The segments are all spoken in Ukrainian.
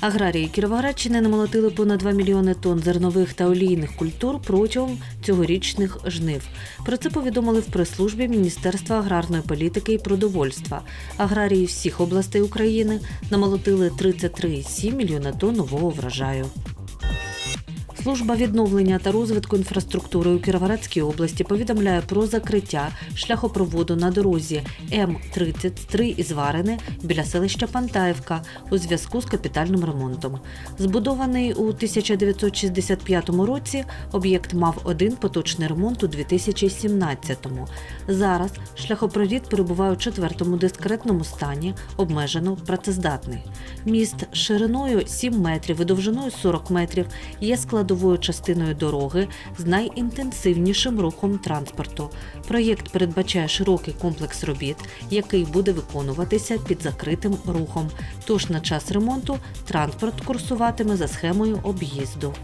Аграрії Кіровоградщини намолотили понад 2 мільйони тонн зернових та олійних культур протягом цьогорічних жнив. Про це повідомили в прес-службі Міністерства аграрної політики і продовольства. Аграрії всіх областей України намолотили 33,7 мільйона тонн нового врожаю. Служба відновлення та розвитку інфраструктури у Кіровоградській області повідомляє про закриття шляхопроводу на дорозі М-33 із Варини біля селища Пантаївка у зв'язку з капітальним ремонтом. Збудований у 1965 році, об'єкт мав один поточний ремонт у 2017-му. Зараз шляхопровід перебуває у четвертому дискретному стані, обмежено працездатний. Міст шириною 7 метрів і довжиною 40 метрів є складовою частиною дороги з найінтенсивнішим рухом транспорту. Проєкт передбачає широкий комплекс робіт, який буде виконуватися під закритим рухом. Тож на час ремонту транспорт курсуватиме за схемою об'їзду.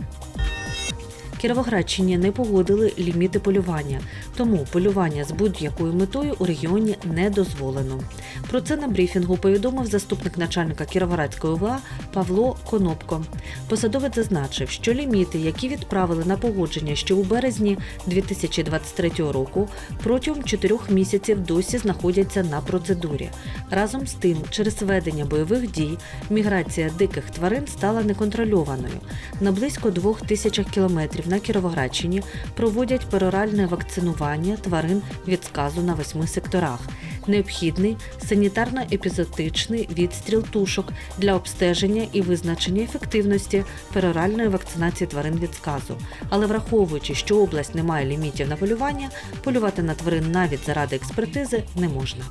Кіровоградщині не погодили ліміти полювання, тому полювання з будь-якою метою у регіоні не дозволено. Про це на брифінгу повідомив заступник начальника Кіровоградської ОВА Павло Конопко. Посадовець зазначив, що ліміти, які відправили на погодження ще у березні 2023 року, протягом чотирьох місяців досі знаходяться на процедурі. Разом з тим, через ведення бойових дій міграція диких тварин стала неконтрольованою. На близько двох тисячах кілометрів на Кіровоградщині проводять пероральне вакцинування тварин від сказу на восьми секторах. Необхідний санітарно-епізотичний відстріл тушок для обстеження і визначення ефективності пероральної вакцинації тварин від сказу. Але враховуючи, що область не має лімітів на полювання, полювати на тварин навіть заради експертизи не можна.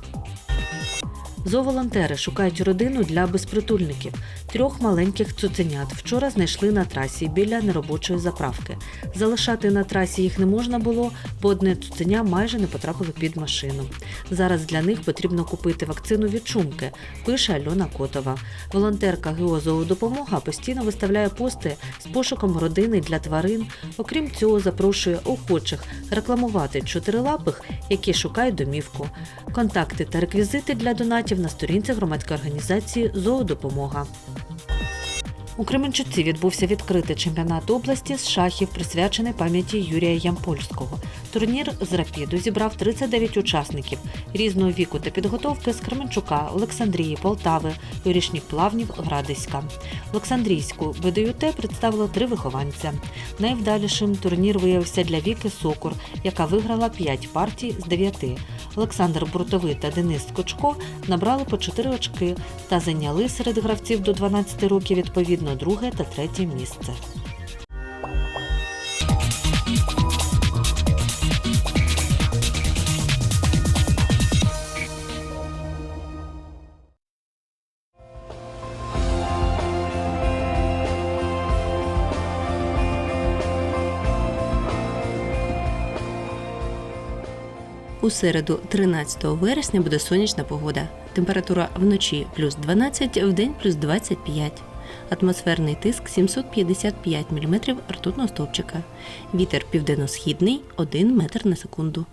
Зооволонтери шукають родину для безпритульників. Трьох маленьких цуценят вчора знайшли на трасі біля неробочої заправки. Залишати на трасі їх не можна було, бо одне цуценя майже не потрапило під машину. Зараз для них потрібно купити вакцину від чумки, пише Альона Котова. Волонтерка ГО «Зоодопомога» постійно виставляє пости з пошуком родини для тварин. Окрім цього, запрошує охочих рекламувати чотирилапих, які шукають домівку. Контакти та реквізити для донатів на сторінці громадської організації Зоодопомога. У Кременчуці відбувся відкритий чемпіонат області з шахів, присвячений пам'яті Юрія Ямпольського. Турнір з рапіду зібрав 39 учасників різного віку та підготовки з Кременчука, Олександрії, Полтави, Горішніх Плавнів, Градиська. Олександрійську БДЮТ представило три вихованця. Найвдалішим турнір виявився для Віки Сокур, яка виграла 5 партій з 9. Олександр Буртовий та Денис Скочко набрали по 4 очки та зайняли серед гравців до 12 років відповідно друге та третє місце. У середу, 13 вересня, буде сонячна погода. Температура вночі плюс 12, вдень плюс 25. Атмосферний тиск 755 мм ртутного стовпчика. Вітер південно-східний 1 метр на секунду.